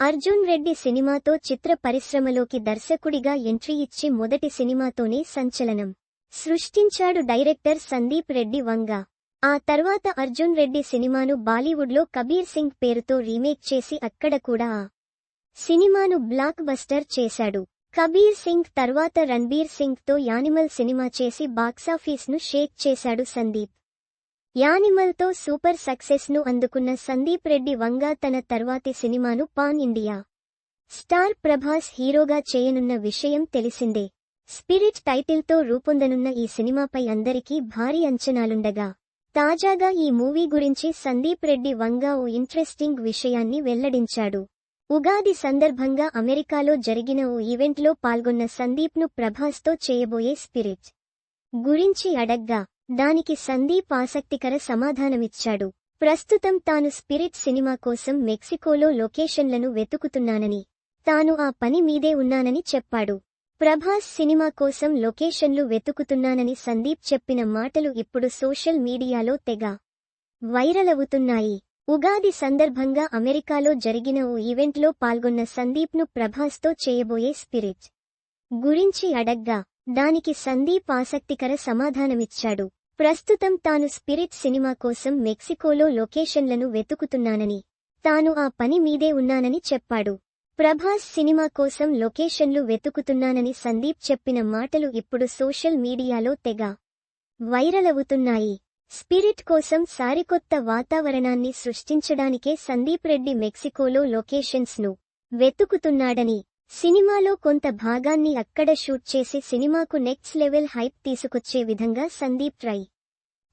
అర్జున్ రెడ్డి సినిమాతో చిత్ర పరిశ్రమలోకి దర్శకుడిగా ఎంట్రీ ఇచ్చి మొదటి సినిమాతోనే సంచలనం. సృష్టించాడు డైరెక్టర్ సందీప్ రెడ్డి వంగ. ఆ తర్వాత అర్జున్ రెడ్డి సినిమాను బాలీవుడ్లో కబీర్ సింగ్ పేరుతో రీమేక్ చేసి అక్కడ కూడా ఆ సినిమాను బ్లాక్ బస్టర్ చేశాడు. కబీర్ సింగ్ తర్వాత రణ్బీర్ సింగ్తో యానిమల్ సినిమా చేసి బాక్సాఫీస్ను షేక్ చేశాడు సందీప్. యానిమల్తో సూపర్ సక్సెస్ను అందుకున్న సందీప్ రెడ్డి వంగా తన తర్వాతి సినిమాను పాన్ ఇండియా స్టార్ ప్రభాస్ హీరోగా చేయనున్న విషయం తెలిసిందే. స్పిరిట్ టైటిల్తో రూపొందనున్న ఈ సినిమాపై అందరికీ భారీ అంచనాలుండగా తాజాగా ఈ మూవీ గురించి సందీప్ రెడ్డి వంగా ఓ ఇంట్రెస్టింగ్ విషయాన్ని వెల్లడించాడు. ఉగాది సందర్భంగా అమెరికాలో జరిగిన ఓ ఈవెంట్లో పాల్గొన్న సందీప్ను ప్రభాస్తో చేయబోయే స్పిరిట్ గురించి అడగ్గా దానికి సందీప్ ఆసక్తికర సమాధానమిచ్చాడు. ప్రస్తుతం తాను స్పిరిట్ సినిమా కోసం మెక్సికోలో లొకేషన్లను వెతుకుతున్నానని తాను ఆ పని మీదే ఉన్నానని చెప్పాడు. ప్రభాస్ సినిమా కోసం లొకేషన్లు వెతుకుతున్నానని సందీప్ చెప్పిన మాటలు ఇప్పుడు సోషల్ మీడియాలో తెగ వైరల్ అవుతున్నాయి ఉగాది సందర్భంగా అమెరికాలో జరిగిన ఓ ఈవెంట్లో పాల్గొన్న సందీప్ను ప్రభాస్తో చేయబోయే స్పిరిట్ గురించి అడగ్గా దానికి సందీప్ ఆసక్తికర సమాధానమిచ్చాడు. ప్రస్తుతం తాను స్పిరిట్ సినిమా కోసం మెక్సికోలో లొకేషన్లను వెతుకుతున్నానని తాను ఆ పని మీదే ఉన్నానని చెప్పాడు. ప్రభాస్ సినిమా కోసం లొకేషన్లు వెతుకుతున్నానని సందీప్ చెప్పిన మాటలు ఇప్పుడు సోషల్ మీడియాలో తెగ వైరల్ అవుతున్నాయి. స్పిరిట్ కోసం సారికొత్త వాతావరణాన్ని సృష్టించడానికే సందీప్ రెడ్డి మెక్సికోలో లొకేషన్స్ను వెతుకుతున్నాడని సినిమాలో కొంత భాగాన్ని అక్కడ షూట్ చేసి సినిమాకు నెక్స్ట్ లెవెల్ హైప్ తీసుకొచ్చే విధంగా సందీప్ ట్రై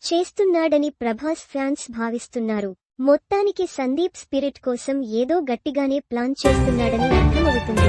చేస్తున్నాడని ప్రభాస్ ఫ్యాన్స్ భావిస్తున్నారు. మొత్తానికి సందీప్ స్పిరిట్ కోసం ఏదో గట్టిగానే ప్లాన్ చేస్తున్నాడని అర్థమవుతుంది.